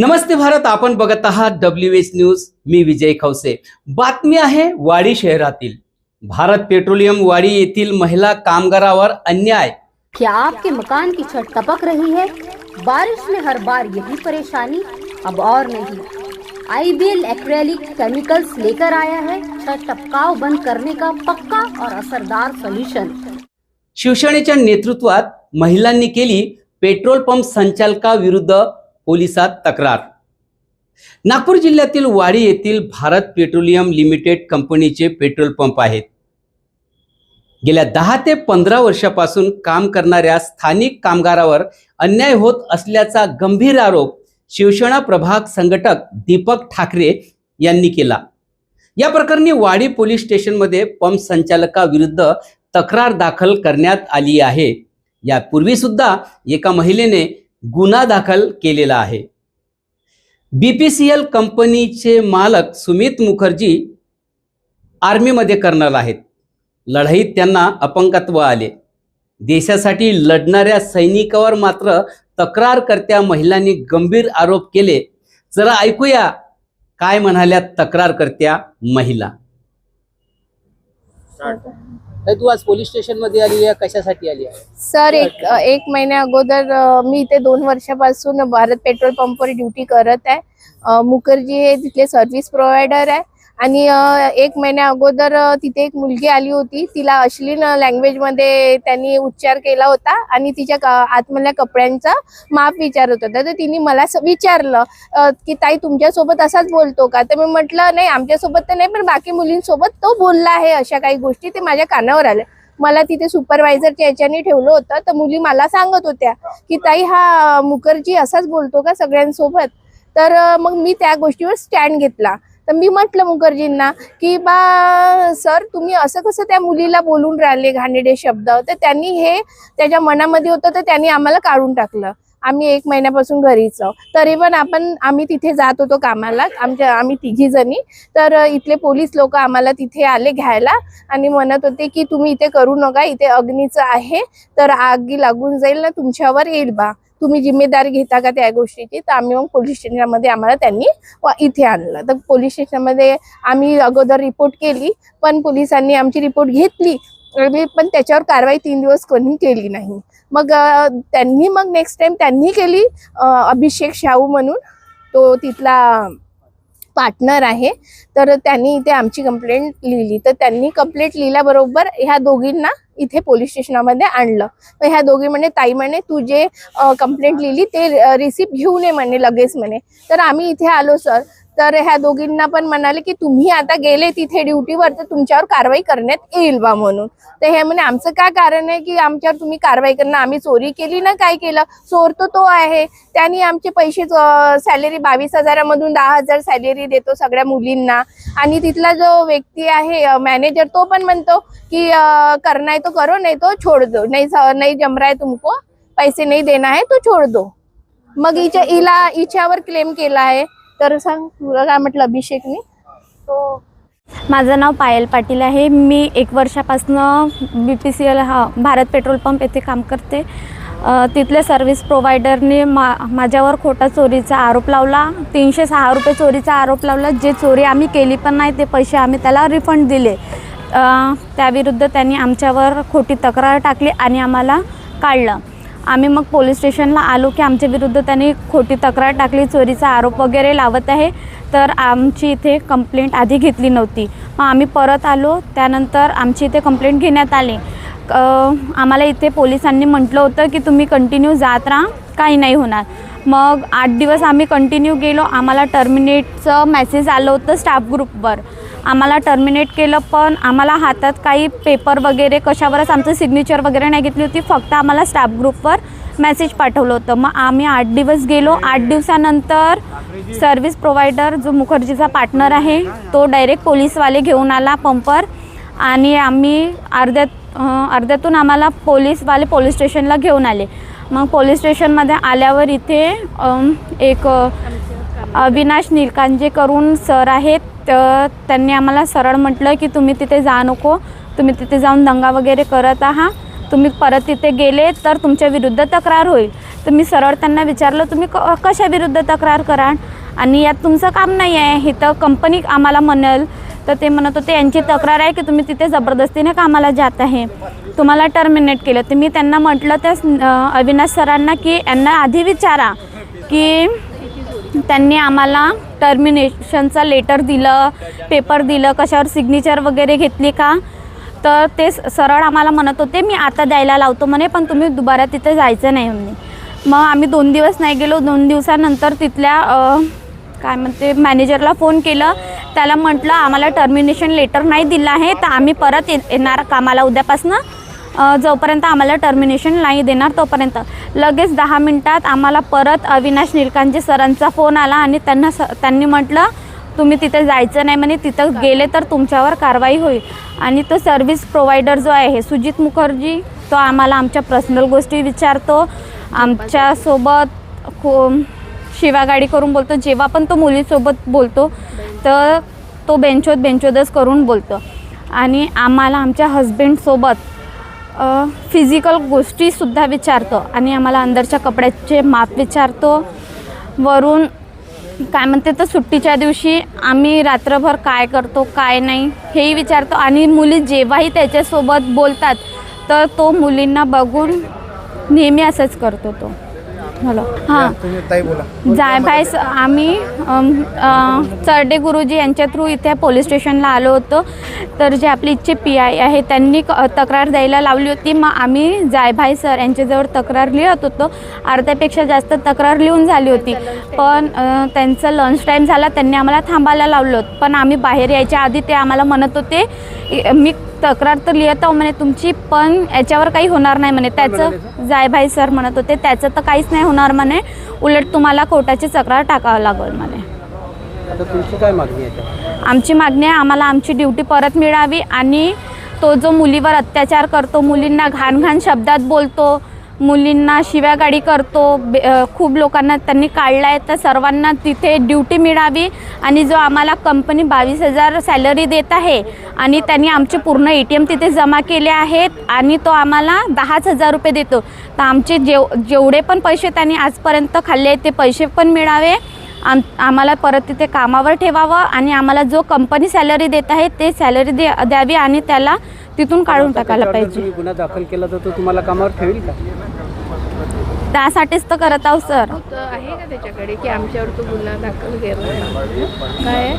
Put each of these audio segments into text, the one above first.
नमस्ते भारत आपण बघत आहात डब्ल्यू एच न्यूज मी विजय खवसे. बातमी आहे वाडी शहरातील. भारत पेट्रोलियम वाडी येथील महिला कामगारावर अन्याय. क्या आपके मकान की छत टपक रही है? बारिश में हर बार यही परेशानी अब और नहीं। आईबीएल एक्रेलिक केमिकल्स लेकर आया है। छत टपकाव बंद करने का पक्का और असरदार सोल्यूशन शिवसेनेच्या नेतृत्वात महिलांनी केली पेट्रोल पंप संचालकाविरुद्ध पोलिसात तक्रार. नागपूर जिल्ह्यातील वाडी येथील भारत पेट्रोलियम लिमिटेड कंपनीचे पेट्रोल पंप आहेत. गेल्या दहा ते पंधरा वर्षापासून काम करणाऱ्या स्थानिक कामगारावर अन्याय होत असल्याचा गंभीर आरोप शिवसेना प्रभाग संघटक दीपक ठाकरे यांनी केला. या प्रकरणी वाडी पोलीस स्टेशनमध्ये पंप संचालकाविरुद्ध तक्रार दाखल करण्यात आली आहे. यापूर्वी सुद्धा एका महिलेने गुन्हा दाखल केलेला आहे. बीपीसीएल कंपनीचे मालक सुमित मुखर्जी आर्मीमध्ये कर्नल आहेत. लढाईत त्यांना अपंगत्व आले. देशासाठी लढणाऱ्या सैनिकावर मात्र तक्रारकर्त्या महिलांनी गंभीर आरोप केले. जरा ऐकूया काय म्हणाल्या तक्रारकर्त्या महिला. तू आज पोलीस स्टेशनमध्ये आली आहे कशासाठी आली आहे? सर एक एक महिन्या अगोदर अ, मी इथे दोन वर्षापासून भारत पेट्रोल पंपवर ड्युटी करत आहे. अ, मुखर्जी हे तिथले सर्व्हिस प्रोव्हायडर आहे. आणि एक महिन्या अगोदर तिथे एक मुलगी आली होती. तिला अश्लील लँग्वेजमध्ये त्यांनी उच्चार केला होता आणि तिच्या आतमधल्या कपड्यांचा माप विचारत होता. तर तिने मला विचारलं की ताई तुमच्यासोबत असाच बोलतो का? तर मी म्हटलं नाही आमच्यासोबत तर नाही पण बाकी मुलींसोबत तो बोलला आहे अशा काही गोष्टी. ते माझ्या कानावर आल्या. मला तिथे सुपरवायझरच्या याच्याने ठेवलं होतं. तर मुली मला सांगत होत्या की ताई हा मुखर्जी असाच बोलतो का सगळ्यांसोबत? तर मग मी त्या गोष्टीवर स्टँड घेतला. तर मी म्हटलं मुखर्जींना की बा सर तुम्ही असं कसं त्या मुलीला बोलून राहिले घाणेडे शब्द? तर त्यांनी हे त्याच्या मनामध्ये होतं तर त्यांनी आम्हाला काढून टाकलं. आम्ही एक महिन्यापासून घरीच आहोत. तरी पण आपण आम्ही तिथे जात होतो कामाला आमच्या आम्ही तिघी जणी. तर इथले पोलीस लोक आम्हाला तिथे आले घ्यायला आणि म्हणत होते की तुम्ही इथे करू नका इथे अग्नीचं आहे तर आगी लागून जाईल ना तुमच्यावर येईल बा. तुम्ही जिम्मेदारी घेता का त्या गोष्टीची तर आम्ही मग पोलीस स्टेशनमध्ये आम्हाला त्यांनी व इथे आणलं. तर पोलीस स्टेशनमध्ये आम्ही अगोदर रिपोर्ट केली पण पोलिसांनी आमची रिपोर्ट घेतली पण त्याच्यावर कारवाई तीन दिवस कोणी केली नाही. मग त्यांनी मग नेक्स्ट टाइम त्यांनी केली अभिषेक शाहू म्हणून तो तिथला पार्टनर आहे तर त्यांनी इथे आमची कंप्लेंट लिहिली. तर त्यांनी कंप्लेंट लिहिल्याबरोबर ह्या दोघींना इथे पोलीस स्टेशनामध्ये आणलं. तर ह्या दोघी म्हणे ताई म्हणे तू जे कंप्लेंट लिहिली ते रिसिप्ट घेऊन ये म्हणे लगेच म्हणे. तर आम्ही इथे आलो सर तर ह्या दोघींना पण म्हणाले की तुम्ही आता गेले तिथे ड्युटीवर तर तुमच्यावर कारवाई करण्यात येईल बा म्हणून. तर हे म्हणे आमचं काय कारण आहे की आमच्यावर तुम्ही कारवाई करणं? आम्ही चोरी केली ना काय केलं? चोर तो तो आहे. त्यांनी आमचे पैसे सॅलरी बावीस हजारामधून दहा हजार सॅलरी देतो सगळ्या मुलींना. आणि तिथला जो व्यक्ती आहे मॅनेजर तो पण म्हणतो की करणार तो करो नाही तो छोड़ दो. नाही नाही जम रहा है तुमको. पैसे नाही देणार आहे तो छोड़ दो. मग हिच्या हिला हिच्यावर क्लेम केला आहे. तर सांग तुला काय म्हटलं अभिषेकने? तो माझं नाव पायल पाटील आहे. मी एक वर्षापासनं बी पी सी एल हा भारत पेट्रोल पंप येथे काम करते. तिथल्या सर्व्हिस प्रोव्हायडरने मा माझ्यावर खोटा चोरीचा आरोप लावला. तीनशे सहा रुपये चोरीचा आरोप लावला. जे चोरी आम्ही केली पण नाही ते पैसे आम्ही त्याला रिफंड दिले. त्याविरुद्ध त्यांनी आमच्यावर खोटी तक्रार टाकली आणि आम्हाला काढलं. आम्ही मग पोलीस स्टेशनला आलो की आमच्या विरुद्ध त्यांनी खोटी तक्रार टाकली चोरीचा आरोप वगैरे लावत आहे. तर आमची इथे कंप्लेंट आधी घेतली नव्हती. मग आम्ही परत आलो त्यानंतर आमची इथे कंप्लेंट घेण्यात आली. आम्हाला इथे पोलिसांनी म्हटलं होतं की तुम्ही कंटिन्यू जात राहा काही नाही होणार. मग आठ दिवस आम्ही कंटिन्यू गेलो. आम्हाला टर्मिनेटचं मेसेज आलं होतं स्टाफ ग्रुपवर आम्हाला टर्मिनेट केलं पण आम्हाला हातात काही पेपर वगैरे कशावरच आमचं सिग्नेचर वगैरे नाही घेतली होती. फक्त आम्हाला स्टाफ ग्रुपवर मेसेज पाठवलं होतं. मग आम्ही आठ दिवस गेलो. आठ दिवसानंतर सर्व्हिस प्रोव्हायडर जो मुखर्जीचा पार्टनर आहे तो डायरेक्ट पोलीसवाले घेऊन आला पंपर आणि आम्ही अर्ध्यात अर्ध्यातून आम्हाला पोलीसवाले पोलीस स्टेशनला घेऊन आले. मग पोलीस स्टेशनमध्ये आल्यावर इथे एक अविनाश निलकांजे करून सर आहेत. तर त्यांनी आम्हाला सरळ म्हटलं की तुम्ही तिथे जा नको. तुम्ही तिथे जाऊन दंगा वगैरे करत आहात तुम्ही परत तिथे गेले तर तुमच्या विरुद्ध तक्रार होईल. तर मी सरळ त्यांना विचारलं तुम्ही क कशाविरुद्ध तक्रार कराल? आणि यात तुमचं काम नाही आहे इथं कंपनी आम्हाला म्हणेल तर ते म्हणत होते यांची तक्रार आहे की तुम्ही तिथे जबरदस्तीने कामाला जात आहे. तुम्हाला टर्मिनेट केलं. तर मी त्यांना म्हटलं त्या अविनाश सरांना की यांना आधी विचारा की त्यांनी आम्हाला टर्मिनेशनचं लेटर दिलं पेपर दिलं कशावर सिग्नेचर वगैरे घेतली का? तर ते स- सरळ आम्हाला म्हणत होते मी आता द्यायला लावतो म्हणे पण तुम्ही दुबारा तिथे जायचं नाही म्हणे. मग आम्ही दोन दिवस नाही गेलो दोन दिवसानंतर तिथल्या काय म्हणते मॅनेजरला फोन केलं. त्याला म्हटलं आम्हाला टर्मिनेशन लेटर नाही दिलं आहे तर आम्ही परत ये येणार कामाला उद्यापासनं. जोपर्यंत आम्हाला टर्मिनेशन नाही देणार तोपर्यंत. लगेच दहा मिनटात आम्हाला परत अविनाश निरकांजी सरांचा फोन आला आणि त्यांना स त्यांनी म्हटलं तुम्ही तिथे जायचं नाही म्हणे तिथं गेले तर तुमच्यावर कारवाई होईल. आणि तो सर्व्हिस प्रोव्हायडर जो आहे सुजित मुखर्जी तो आम्हाला आमच्या पर्सनल गोष्टी विचारतो. आमच्यासोबत खो शिवागाडी करून बोलतो. जेव्हा पण तो मुलीसोबत बोलतो तर तो बेंचोत बेंचोदच करून बोलतो. आणि आम्हाला आमच्या हजबंडसोबत फिजिकल गोष्टीसुद्धा विचारतो आणि आम्हाला अंदरच्या कपड्याचे माप विचारतो. वरून काय म्हणते तर सुट्टीच्या दिवशी आम्ही रात्रभर काय करतो काय नाही हेही विचारतो. आणि मुली जेव्हाही त्याच्यासोबत बोलतात तर तो मुलींना बघून नेहमी असंच करतो तो. हॅलो. हां. तुम्ही ताई बोला. आम्ही चरडे गुरुजी यांच्या थ्रू इथे पोलीस स्टेशनला आलो होतो. तर जे आपले इथचे पी आय आहे त्यांनी क- तक्रार द्यायला लावली होती. मग आम्ही जायभाई सर यांच्याजवळ तक्रार लिहत होतो. अर्ध्यापेक्षा जास्त तक्रार लिहून झाली होती. पण अ, त्यांचं लंच टाईम झाला त्यांनी आम्हाला थांबायला लावलं होतं. पण आम्ही बाहेर यायच्या आधी ते आम्हाला म्हणत होते "इ- मी तक्रार तर लिहित आहो म्हणे तुमची पण याच्यावर काही होणार नाही म्हणे. त्याचं जायभाई सर म्हणत होते त्याचं तर काहीच नाही होणार म्हणे. उलट तुम्हाला कोर्टाची तक्रार टाकावं लागेल म्हणे. आता तुमची काय मागणी आहे? त्या? आमची मागणी आहे आम्हाला आमची ड्युटी परत मिळावी आणि तो जो मुलीवर अत्याचार करतो मुलींना घाण घाण शब्दात बोलतो मुलींना शिव्यागाडी करतो बे- खूप लोकांना त्यांनी काढला आहे. तर सर्वांना तिथे ड्युटी मिळावी आणि जो आम्हाला कंपनी बावीस हजार सॅलरी देत आहे आणि त्यांनी आमचे पूर्ण ए टी एम तिथे जमा केले आहेत आणि तो आम्हाला दहाच हजार रुपये देतो. तर आमचे जेव जेवढे पण पैसे त्यांनी आजपर्यंत खाल्ले आहेत ते पैसे पण मिळावे. आम आम्हाला परत तिथे कामावर ठेवावं आणि आम्हाला जो कंपनी सॅलरी देत आहे ते सॅलरी दे द्यावी आणि त्याला तिथून काढून टाकायला पाहिजे. गुन्हा दाखल केला तर तो तुम्हाला कामावर ठेवील का? त्यासाठीच तर करत आहोत सर. आहे का त्याच्याकडे की आमच्यावर तो गुन्हा दाखल केला काय आहे?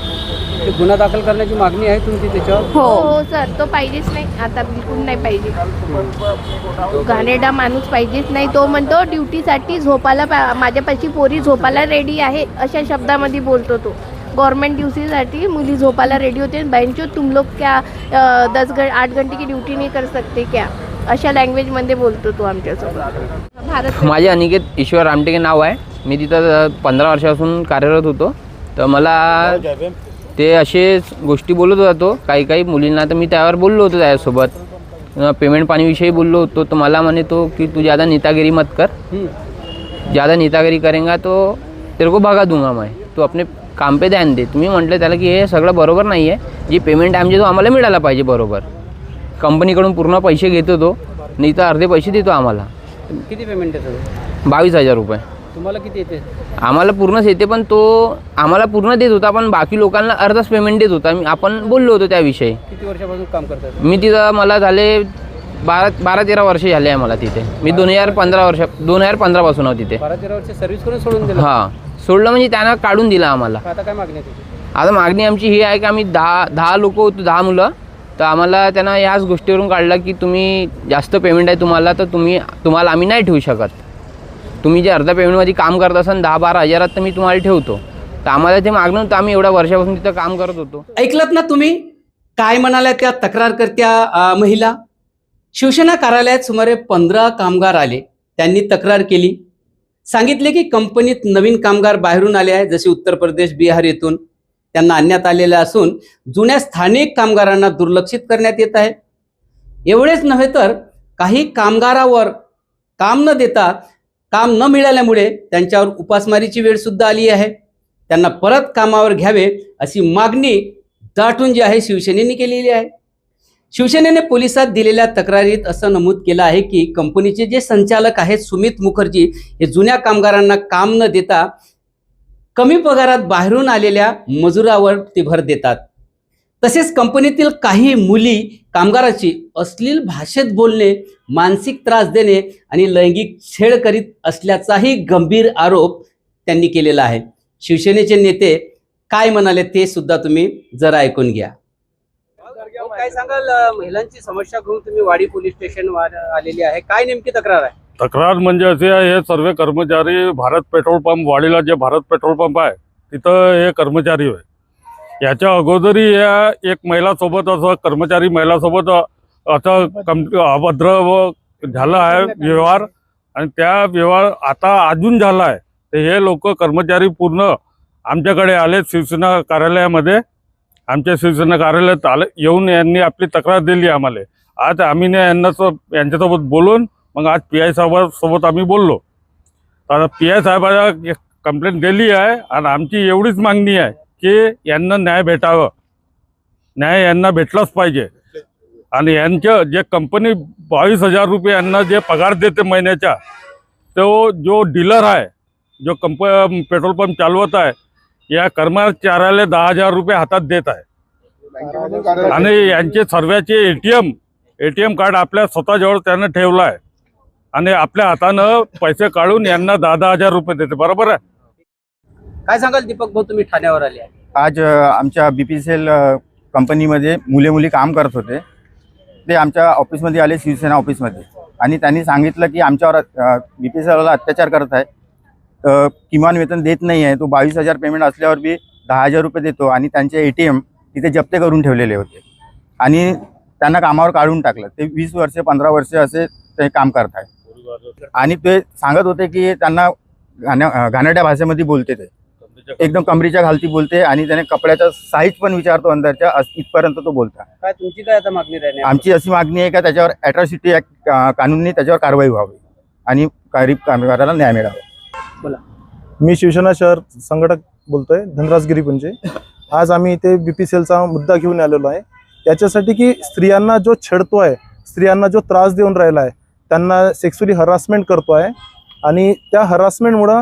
ते गुन्हा दाखल करण्याची मागणी आहे तुमची त्याच्यावर? हो. हो हो सर. तो पाहिजेच नाही. आता बिलकुल नाही पाहिजे. तो घाणेरडा माणूस पाहिजेच नाही. तो म्हणतो ड्युटीसाठी झोपायला पा- माझ्यापाशी पोरी झोपायला रेडी आहे. अशा शब्दामध्ये बोलतो तो. गवर्नमेंट ड्युटीसाठी मुली झोपायला रेडी होते. बँचो तुम लोग क्या अ, दस घं आठ घंटे की ड्युटी नाही कर सकते क्या? अशा लँग्वेजमध्ये बोलतो तो आमच्यासोबत. भारत माझे अनिकेत ईश्वर रामटेके नाव आहे. मी तिथं पंधरा वर्षापासून कार्यरत होतो. तर मला ते असेच गोष्टी बोलत होता तो. काही काही मुलींना तर मी त्यावर बोललो होतो त्याच्यासोबत पेमेंट पाणीविषयी बोललो होतो. तर मला म्हणे तो की तू ज़्यादा नेतागिरी मत कर. ज़्यादा नेतागिरी करेंगा तो तेरे को भगा दूंगा मैं. तू अपने काम पे ध्यान दे. तुम्ही म्हटलं त्याला की हे सगळं बरोबर नाही आहे जी पेमेंट आहे आमचे तो आम्हाला मिळाला पाहिजे बरोबर. कंपनीकडून पूर्ण पैसे घेतो तो नाही तर अर्धे पैसे देतो आम्हाला. किती पेमेंट येतं बावीस हजार रुपये. तुम्हाला किती येते? आम्हाला पूर्णच येते पण तो आम्हाला पूर्ण देत होता पण बाकी लोकांना अर्धच पेमेंट देत होता. मी आपण बोललो होतो त्याविषयी. किती वर्षापासून काम करतात मी तिथं मला झाले बारा बारा तेरा वर्ष झाले आहे मला तिथे. मी दोन हजार पंधरा वर्ष. दोन हजार पंधरापासून आहो तिथे. बारा तेरा वर्ष सर्व्हिस करून सोडून दिलं? हां. सोडलं म्हणजे त्यानं काढून दिलं आम्हाला. आता काय मागणी आहे तुझी? आता मागणी आमची ही आहे की आम्ही दहा दहा लोक होतो दहा मुलं. तर आम्हाला त्यांना याच गोष्टीवरून काढलं की तुम्ही जास्त पेमेंट आहे तुम्हाला तर तुम्ही तुम्हाला आम्ही नाही ठेवू शकत. तुम्ही जे अर्धा पेमेंटमध्ये काम करत असाल दहा बारा हजारात तर मी तुम्हाला ठेवतो. तर आम्हाला ते मागणं होतं आम्ही एवढ्या वर्षापासून तिथं काम करत होतो. ऐकलत ना तुम्ही? काय म्हणाल्या त्या तक्रारकर्त्या महिला? शिवसेना कार्यालयात सुमारे पंधरा कामगार आले. त्यांनी तक्रार केली. सांगितले की कंपनीत नवीन कामगार बाहेरून आले आहेत जसे उत्तर प्रदेश बिहार येथून. त्यांना आणण्यात आलेले असून जुन्या स्थानिक कामगारांना दुर्लक्षित करण्यात येत आहे. एवढेच नव्हे तर काही कामगारावर काम न देता काम न मिळाल्यामुळे त्यांच्यावर उपासमारीची वेळसुद्धा आली आहे. त्यांना परत कामावर घ्यावे अशी मागणी दाटून जी आहे शिवसेनेने केलेली आहे. शिवसेनेने पोलिसात दिलेल्या तक्रारीत असं नमूद केलं आहे की कंपनीचे जे संचालक आहेत सुमित मुखर्जी हे जुन्या कामगारांना काम न देता कमी पगारात बाहेरून आलेल्या मजुरावर ते भर देतात. तसेच कंपनीतील काही मुली कामगाराची अश्लील भाषेत बोलणे मानसिक त्रास देणे आणि लैंगिक छेड करीत असल्याचाही गंभीर आरोप त्यांनी केलेला आहे. शिवसेनेचे नेते काय म्हणाले ते सुद्धा तुम्ही जरा ऐकून घ्या. काय सांगाल महिलांची समस्या घेऊन तुम्ही वाडी पोलीस स्टेशन आलेली आहे. काय नेमकी तक्रार आहे? तक्रार म्हणजे असे आहे हे सर्व कर्मचारी भारत पेट्रोल पंप वाडीला जे भारत पेट्रोल पंप आहे तिथं हे कर्मचारी आहे याच्या अगोदरही या एक महिलासोबत असं कर्मचारी महिलासोबत असं कम अभद्र व झाला आहे व्यवहार. आणि त्या व्यवहार आता अजून झाला आहे. तर हे लोक कर्मचारी पूर्ण आमच्याकडे आले शिवसेना कार्यालयामध्ये. आमच्या शिवसेना कार्यालयात आले येऊन यांनी आपली तक्रार दिली आम्हाला. आज आम्ही ना यांना यांच्यासोबत बोलून मग आज पी आय साहेबांसोबत आम्ही बोललो. आता पी आय साहेबाला कंप्लेंट दिली आहे आणि आमची एवढीच मागणी आहे की यांना न्याय भेटावं. न्याय यांना भेटलाच पाहिजे. आणि यांच्या जे कंपनी बावीस हजार रुपये यांना जे पगार देते महिन्याच्या तो जो डीलर आहे जो कंप पेट्रोल पंप चालवत आहे या कर्मचाऱ्याला दहा हजार रुपये हातात देत आहे. आणि यांचे सर्व्याचे A T M A T M card आपल्या स्वतःजवळ त्यानं ठेवलं आहे. आणि आपल्या हातानं पैसे काढून यांना दहा दहा हजार रुपये देते. बरोबर आहे? काय सांगाल दीपक भाऊ तुम्ही ठाण्यावर आले आज आमच्या बी पी सी एल कंपनीमध्ये मुले मुली काम करत होते. ते आमच्या ऑफिसमध्ये आले शिवसेना ऑफिसमध्ये. आणि त्यांनी सांगितलं की आमच्यावर बी पी सी एलला अत्याचार करत आहे. अ, किमान वेतन देत नाही आहे. तो बावीस हजार पेमेंट असल्यावर बी दहा हजार रुपये देतो. आणि त्यांचे ए टी एम तिथे जप्त करून ठेवलेले होते. आणि त्यांना कामावर काढून टाकलं. ते वीस वर्षे पंधरा वर्षे असे ते काम करत आहे. आणि ते सांगत होते की त्यांना घाण्या भाषेमध्ये बोलते ते. एकदम कमरीच्या घालती बोलते आणि त्याने कपड्याचा साईज पण विचारतो अंदरच्या इथपर्यंत तो बोलता. काय तुमची काय आता मागणी आमची अशी मागणी आहे का त्याच्यावर अॅट्रॉसिटी ऍक्ट कानूननी त्याच्यावर कारवाई व्हावी आणि गरीब कामगाराला न्याय मिळावा. मी शिवसेना शहर संघटक बोलतोय धनराज गिरीपुंजे आज आम्ही इथे बी पी सी एलचा मुद्दा घेऊन आलेलो आहे. याच्यासाठी की स्त्रियांना जो छेडतो आहे स्त्रियांना जो त्रास देऊन राहिला आहे त्यांना सेक्सुअली हरासमेंट करतो आहे. आणि त्या हरासमेंटमुळं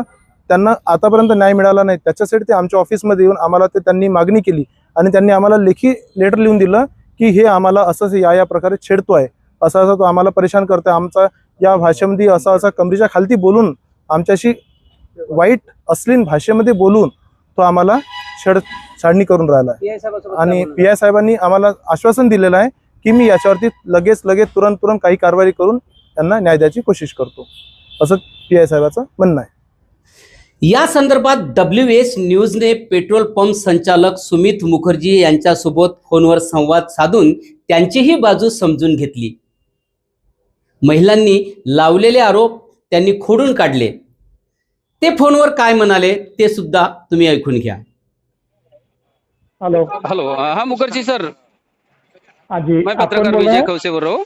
त्यांना आतापर्यंत न्याय मिळाला नाही. त्याच्यासाठी ते आमच्या ऑफिसमध्ये येऊन आम्हाला ते त्यांनी मागणी केली. आणि त्यांनी आम्हाला लेखी लेटर लिहून दिलं की हे आम्हाला असं असं या या प्रकारे छेडतो आहे असं असं तो आम्हाला परेशान करतोय. आमचा या भाषेमध्ये असा असा कमरीच्या खालती बोलून आमच्याशी वाईट अश्लील भाषेमध्ये बोलून तो आम्हाला छेड छाडणी करून राहिला आहे. आणि पी आय साहेबांनी आम्हाला आश्वासन दिलेलं आहे की मी याच्यावरती लगेच लगेच तुरंत तुरंत काही कारवाई करून त्यांना न्याय द्यायची कोशिश करतो. असं पी आय साहेबाचं म्हणणं आहे. या संदर्भात डब्ल्यू एच न्यूजने पेट्रोल पंप संचालक सुमित मुखर्जी यांच्यासोबत फोनवर संवाद साधून त्यांचीही बाजू समजून घेतली. महिलांनी लावलेले आरोप त्यांनी खोडून काढले. ते फोनवर काय म्हणाले ते सुद्धा तुम्ही ऐकून घ्या. हेलो. हेलो हाँ मुखर्जी सर. हाँ मैं पत्रकार विजय हूँ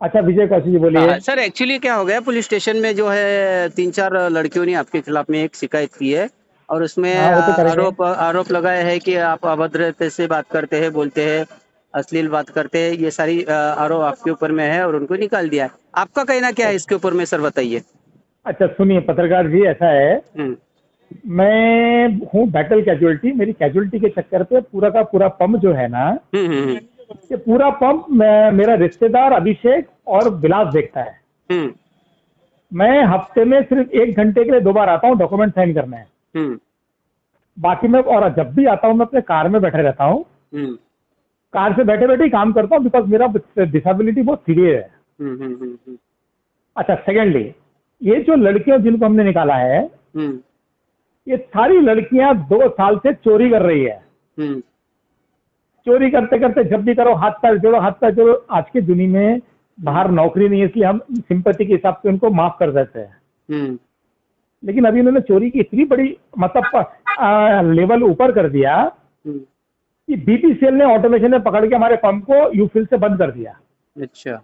अच्छा विजय कौशी जी बोलिए। हाँ, सर एक्चुअली क्या हो गया पुलिस स्टेशन में जो है तीन चार लड़कियों ने आपके खिलाफ में एक शिकायत की है और उसमें हाँ, तो आरोप आरोप लगाया है कि आप अभद्र से बात करते हैं बोलते हैं अश्लील बात करते हैं ये सारी आरोप आपके ऊपर में है और उनको निकाल दिया है। आपका कहना क्या है इसके ऊपर में सर बताइए। अच्छा सुनिए पत्रकार जी ऐसा है। हम्म, मैं हूँ बैटल कैजुअलिटी मेरी कैजुअलिटी के चक्कर पे पूरा का पूरा पंप जो है ना हम्म, हम्म, ये पूरा पंप मेरा रिश्तेदार अभिषेक और विलास देखता है। हम्म, मैं हफ़्ते में सिर्फ़ एक घंटे के लिए दो बार आता हूँ डॉक्यूमेंट साइन करने। हम्म, बाकी मैं और जब भी आता हूँ मैं अपने कार में बैठे रहता हूँ। हम्म, कार से बैठे बैठे ही काम करता हूँ बिकॉज़ मेरा डिसेबिलिटी बहुत सीरियस है। अच्छा सेकेंडली ये जो लड़कियाँ जिनको हमने निकाला है ये सारी लड़कियाँ दो साल से चोरी कर रही है। चोरी करते करते जब भी करो हाथ पैर जोड़ो हाथ पैर जोड़ो आज की दुनिया में बाहर नौकरी नहीं है इसलिए हम सिंपति के हिसाब से उनको माफ़ कर देते हैं। हम्म, लेकिन अभी उन्होंने चोरी की इतनी बड़ी मतलब लेवल ऊपर कर दिया हम्म, कि बीपीसीएल ने ऑटोमेशन में पकड़ के हमारे पंप को यूफिल से बंद कर दिया। अच्छा।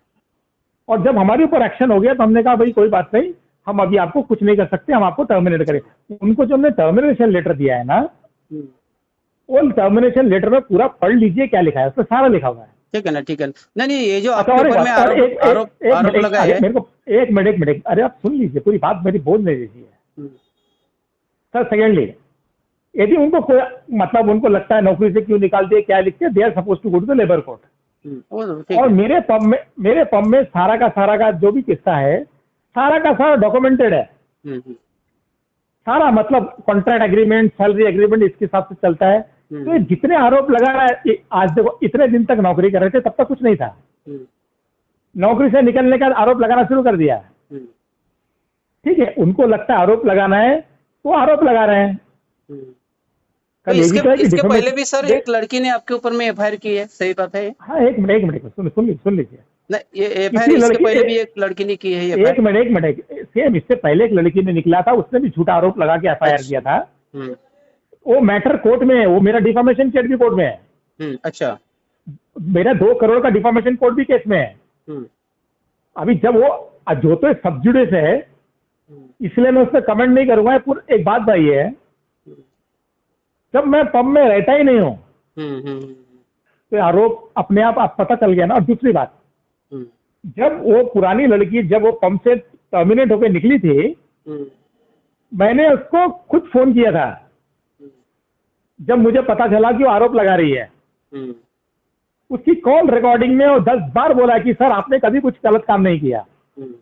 और जब हमारे ऊपर एक्शन हो गया तो हमने कहा भाई कोई बात नहीं हम अभी आपको कुछ नहीं कर सकते हम आपको टर्मिनेट करें। उनको जो हमने टर्मिनेशन लेटर दिया है ना हम्म, वो टर्मिनेशन लेटर में पूरा पढ़ लीजिए क्या लिखा है? उसमें सारा लिखा हुआ है। ठीक है ना ठीक है। नहीं नहीं ये जो अच्छा, आपके ऊपर में आरोप एक- आरोप एक- आरोप लगा है। मेरे को एक मिनट एक मिनट अरे आप सुन लीजिए पूरी बात मेरी बोलने दीजिए हम्म, सर सेकेंडली यदि उनको कोई मतलब उनको लगता है नौकरी से क्यों निकाल दिए क्या लिखते they are suppose to go to the labour court और मेरे पंप में मेरे पंप में सारा का सारा का जो भी किस्सा है सारा का सारा डॉक्यूमेंटेड है। हम्म, हम्म, सारा मतलब कॉन्ट्रैक्ट एग्रीमेंट सैलरी एग्रीमेंट इसके हिसाब से चलता है। तो ये जितने आरोप लगा रहा है आज देखो इतने दिन तक नौकरी कर रहे थे तब तक कुछ नहीं था। हम्म, नौकरी से निकलने का आरोप लगाना शुरू कर दिया। हम्म, ठीक है उनको लगता है आरोप लगाना है तो आरोप लगा रहे हैं। हम्म। तो इसके तो इसके पहले भी सर एक लड़की ने आपके ऊपर में एफआईआर की है? सही बात है हाँ एक मिनट एक मिनट सुन सुन सुन लीजिए। नहीं ये एफआईआर किसी इसके पहले एक- भी एक लड़की ने की है एक मिनट एक मिनट सेम इससे पहले एक लड़की ने निकला था उसने भी झूठा आरोप लगा के एफआईआर किया था। हम्म, वो मैटर कोर्ट में है वो मेरा डिफॉर्मेशन केस भी कोर्ट में है। हम्म, अच्छा। मेरा दो करोड़ का डिफॉर्मेशन कोर्ट भी केस में है। हम्म, अभी जब वो जो तो सब्जुडिस है इसलिए मैं उस पर कमेंट नहीं करूँगा एक बात भाई है। जब मैं पब में रहता ही नहीं हूँ हम्म, हम्म, तो आरोप अपने आप आप पता चल गया ना। और दूसरी बात हम्म, जब वो पुरानी लड़की जब वो पंप से टर्मिनेट होकर निकली थी हम्म, मैंने उसको खुद फ़ोन किया था। जब मुझे पता चला कि वो आरोप लगा रही है। हम्म, उसकी कॉल रिकॉर्डिंग में वो दस बार बोला कि सर आपने कभी कुछ गलत काम नहीं किया। हम्म,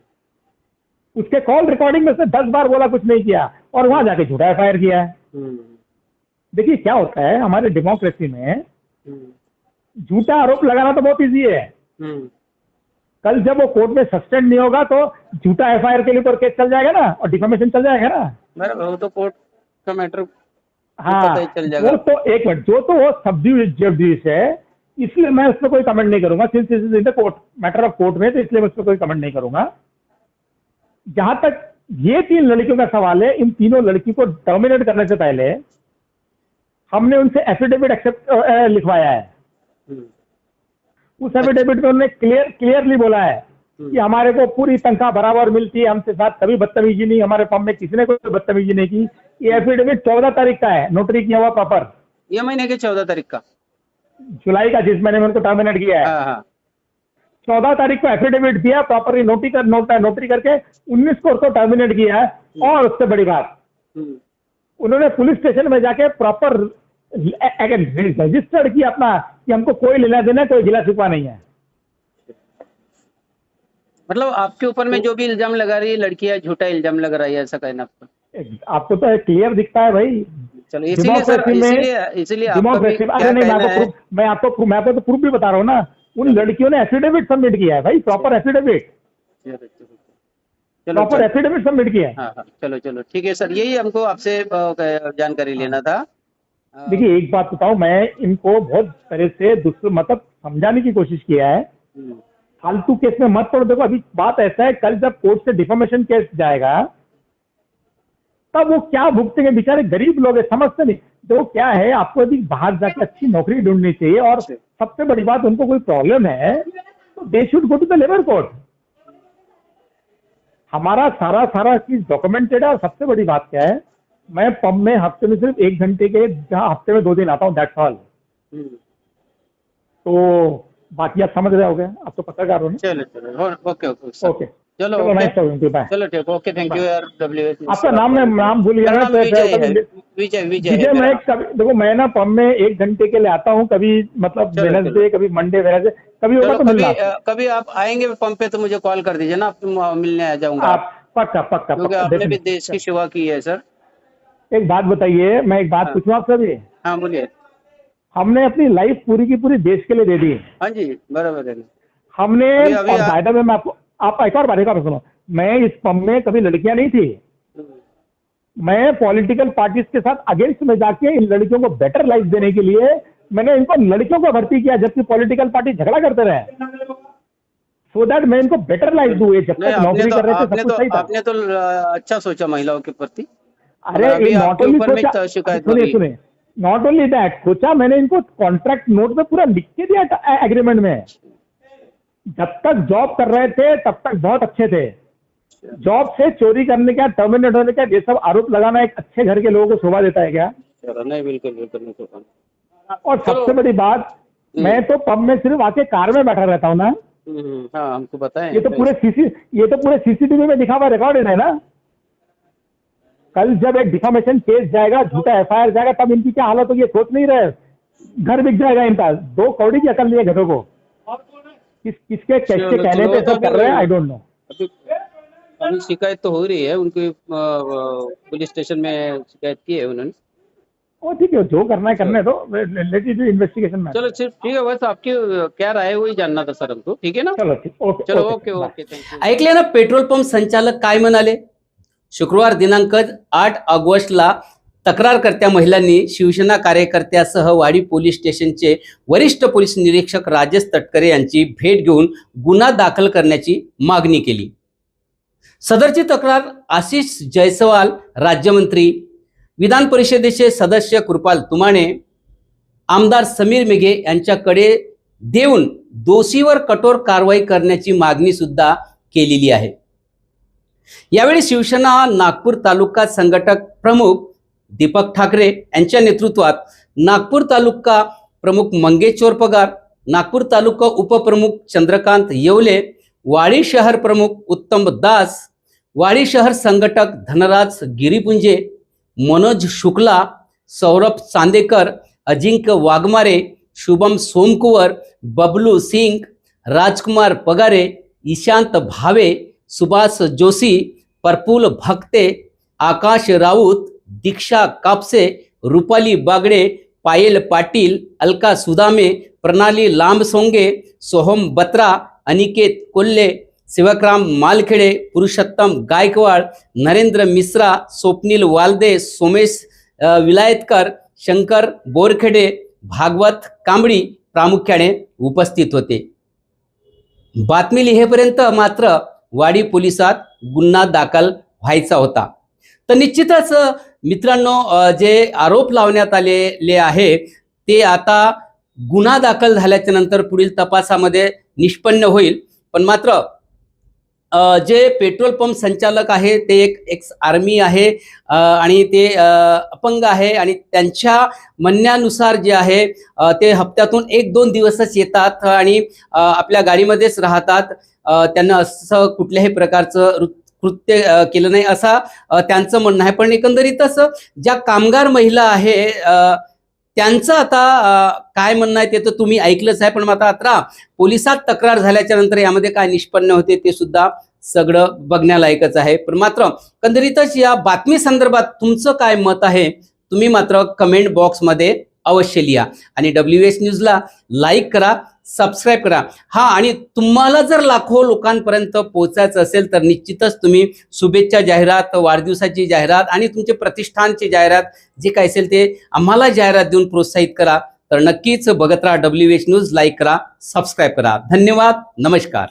उसके कॉल रिकॉर्डिंग में से दस बार बोला कुछ नहीं किया और वहाँ जाके झूठा एफ़ किया है। हम्म, देखिए क्या होता है हमारे डेमोक्रेसी में झूठा आरोप लगाना तो बहुत इजी है। कल जब वो कोर्ट में सस्पेंड नहीं होगा तो झूठा एफआईआर के लिए तो केस चल जाएगा ना और डिफॉर्मेशन चल जाएगा ना। बराबर वो तो कोर्ट का मैटर हाँ चल जाएगा। वो तो एक मिनट जो तो वो सब्जुडिस है इसलिए मैं उस पर कोई कमेंट नहीं करूँगा। Since is in the court matter of court में तो इसलिए मैं उस पर कोई कमेंट नहीं करूँगा। जहाँ तक ये तीन लड़कियों का सवाल है इन तीनों लड़की को टर्मिनेट करने से पहले हमने उनसे एफिडेविट एक्सेप्ट लिखवाया है। उस एफिडेविट में उन्होंने क्लियर क्लियरली बोला है कि हमारे को पूरी तनख्वाह बराबर मिलती है हमसे साथ कभी बदतमीजी नहीं हमारे फॉर्म में किसी ने कोई बदतमीजी नहीं की। ये एफिडेविट चौदह तारीख का है। नोटरी किया हुआ प्रॉपर ये महीने के चौदह तारीख का। जुलाई का जिस महीने में उनको टर्मिनेट किया है। हाँ हाँ। चौदह तारीख को एफिडेविट दिया प्रॉपरली नोटरी कर नोट नोटरी करके उन्नीस को उसको टर्मिनेट किया है और उससे बड़ी बात। हम्म, उन्होंने पुलिस स्टेशन में जाके प्रॉपर रजिस्टर्ड किया अपना कि हमको कोई लेना देना कोई गिला शिकवा नहीं है। मतलब आपके ऊपर में जो भी इल्ज़ाम लगा रही है लड़की है झूठा इल्ज़ाम लगा रही है ऐसा कहना आपका। आपको तो क्लियर दिखता है भाई। डेमोक्रेसी अरे नहीं मैं आपको मैं आपको मैं आपको तो प्रूफ भी बता रहा हूँ ना। उन लड़कियों ने एफिडेविट सबमिट किया है भाई प्रॉपर एफिडेविट चलो प्रॉपर एफिडेविट सबमिट किया है। हाँ हाँ चलो चलो ठीक है सर यही हमको आपसे जानकारी लेना था। देखिए एक बात बताऊँ मैं इनको बहुत तरह से दूसरे मतलब समझाने की कोशिश किया है। हम्म, फालतू केस में मत पड़ो। देखो अभी बात ऐसा है कल जब कोर्ट से डिफॉर्मेशन केस जाएगा तब वो क्या भुगतेंगे? बेचारे गरीब लोग है समझते नहीं। तो क्या है आपको यदि बाहर जाके अच्छी नौकरी ढूंढनी चाहिए और सबसे बड़ी बात उनको कोई प्रॉब्लम है? तो they should go to the labour court हमारा सारा सारा चीज़ डॉक्यूमेंटेड है और सबसे बड़ी बात क्या है मैं पब में हफ़्ते में सिर्फ़ एक घंटे के जहाँ हफ़्ते में दो दिन आता हूँ दैट्स ऑल तो बाकी आप समझ रहे होगे आप तो पत्रकार हो ना? चलो चलो हो- ओके ओके ओके। चलो बाय चलो ठीक ओके थैंक यू यार डब्ल्यू आपका नाम मैं नाम भूल गया ना विजय विजय विजय मैं कभी देखो मैं ना पब में एक घंटे के लिए आता हूँ कभी मतलब वेनसडे कभी मंडे वेनसडे कभी होगा तो मिलना कभी आप आएँगे पंप पे तो मुझे कॉल कर दीजिए ना आप मिलने आ जाऊँगा। आप पक्का पक्का क्योंकि आपने भी देश की सेवा की है सर एक बात बताइए मैं एक बात हाँ। पूछूँ आपसे भी हाँ बोलिए। हमने अपनी लाइफ पूरी की पूरी देश के लिए दे दी हाँ। जी बराबर है। हमने अभी- अभी और आप- फ़ायदा में मैं आपको आप एक और बात एक और सुनो। मैं इस पंप में कभी लड़कियाँ नहीं थी। मैं पॉलिटिकल पार्टीज़ के साथ अगेंस्ट में जाके इन लड़कियों को बेटर लाइफ देने के लिए मैंने इनको लड़कियों को भर्ती किया जबकि पॉलिटिकल पार्टी झगड़ा करते रहे। सो दैट मैं इनको बेटर लाइफ दू जब तक नौकरी तो कर रहे थे सब कुछ तो सही था। आपने तो अच्छा सोचा महिलाओं के प्रति। अरे नॉट ओनली सुनिए सुनिए। नॉट ओनली दैट सोचा मैंने इनको कॉन्ट्रैक्ट नोट में पूरा लिख के दिया एग्रीमेंट में। जब तक जॉब कर रहे थे तब तक बहुत अच्छे थे। जॉब से चोरी करने का टर्मिनेट होने का ये सब आरोप लगाना एक अच्छे घर के लोगों को शोभा देता है क्या? नहीं बिल्कुल बिल्कुल और सबसे बड़ी बात मैं तो पब में सिर्फ़ आके कार में बैठा रहता हूँ ना। हम्म, हाँ हमको बताएँ। ये तो पूरे सीसी ये तो पूरे सीसीटीवी में दिखा हुआ रिकॉर्डेड है ना। कल जब एक डिफामेशन केस जाएगा झूठा एफआईआर जाएगा तब इनकी क्या हालत होगी सोच नहीं रहे। घर बिक जाएगा इनका। दो कौड़ी की अकल नहीं है घरों को। किस किसके कैसे कहने पे सब कर रहे हैं? आई डोंट नो अभी शिकायत तो हो रही है उनकी पुलिस स्टेशन में शिकायत की है उन्होंने। वो ठीक है जो करना है करने दो। लेट इट इन्वेस्टिगेशन में चलो सिर्फ़ ठीक है बस आपकी क्या राय है वही जानना था सर हमको ठीक है ना? चलो ठीक ओके चलो ओके. ओके थँक्यू ऐकले ना पेट्रोल पंप संचालक काय म्हणाले? शुक्रवार दिनांक आठ ऑगस्टला तक्रारकर्त्या महिलांनी शिवसेना कार्यकर्त्यासह वाडी पोलीस स्टेशनचे वरिष्ठ पोलीस निरीक्षक राजेश तटकरे यांची भेट घेऊन गुन्हा दाखल करण्याची मागणी केली. सदरची तक्रार आशिष जयसवाल राज्यमंत्री विधान परिषदेचे सदस्य कृपाल तुमाने आमदार समीर मेघे यांच्याकडे देऊन दोषीवर कठोर कारवाई करण्याची मागणी सुद्धा केलेली आहे. यावेळी शिवसेना नागपूर तालुका संघटक प्रमुख दीपक ठाकरे यांच्या नेतृत्वात नागपूर तालुका प्रमुख मंगेश्वर पगार नागपूर तालुका उपप्रमुख चंद्रकांत येवले वाडी शहर प्रमुख उत्तम दास वाडी शहर संघटक धनराज गिरीपुंजे मनोज शुक्ला सौरभ चांदेकर अजिंक्य वाघमारे शुभम सोमकुवर बबलू सिंग राजकुमार पगारे ईशांत भावे सुभाष जोशी प्रफुल्ल भक्ते आकाश राऊत दीक्षा कापसे रुपाली बागडे पायल पाटील अलका सुदामे प्रणाली लांबसोंगे सोहम बत्रा अनिकेत कोल्हे शिवक्राम मालखेडे पुरुषोत्तम गायकवाड नरेंद्र मिश्रा स्वप्नील वालदे सोमेश विलायतकर शंकर बोरखेडे भागवत कांबळी प्रामुख्याने उपस्थित होते. बातमी लिहेपर्यंत मात्र वाडी पोलिसात गुन्हा दाखल व्हायचा होता. तर निश्चितच मित्रांनो जे आरोप लावण्यात आलेले आहे ते आता गुन्हा दाखल झाल्याच्यानंतर पुढील तपासामध्ये निष्पन्न होईल. पण मात्र जे पेट्रोल पंप संचालक आहे ते एक एक्स आर्मी आहे आणि ते अपंग आहे आणि त्यांच्या म्हणण्यानुसार जे आहे ते हप्त्यातून एक दोन दिवसच येतात आणि आपल्या गाडीमध्येच राहतात. त्यांना असं कुठल्याही प्रकारचं रु- कृत्य केलं नाही असा त्यांचं म्हणणं आहे. पण एकंदरीतच ज्या कामगार महिला आहे त्यांचं आता काय म्हणणं आहे ते तर तुम्ही ऐकलंच आहे. पण मग आता आता पोलिसात तक्रार झाल्याच्यानंतर यामध्ये काय निष्पन्न होते ते सुद्धा सगळं बघण्यालायकच आहे. पण मात्र एकंदरीतच या बातमी संदर्भात तुमचं काय मत आहे? तुम्ही मात्र कमेंट बॉक्समध्ये अवश्य लिहा. आणि डब्ल्यू एस न्यूजला लाईक करा सबस्क्राईब करा. हा आणि तुम्हाला जर लाखो लोकांपर्यंत पोहोचायचं असेल तर निश्चितच तुम्ही शुभेच्छा जाहिरात वाढदिवसाची जाहिरात आणि तुमचे प्रतिष्ठानची जाहिरात जे काय असेल ते आम्हाला जाहिरात देऊन प्रोत्साहित करा. तर नक्कीच बघत राहा डब्ल्यू एच न्यूज लाईक करा सबस्क्राईब करा. धन्यवाद नमस्कार.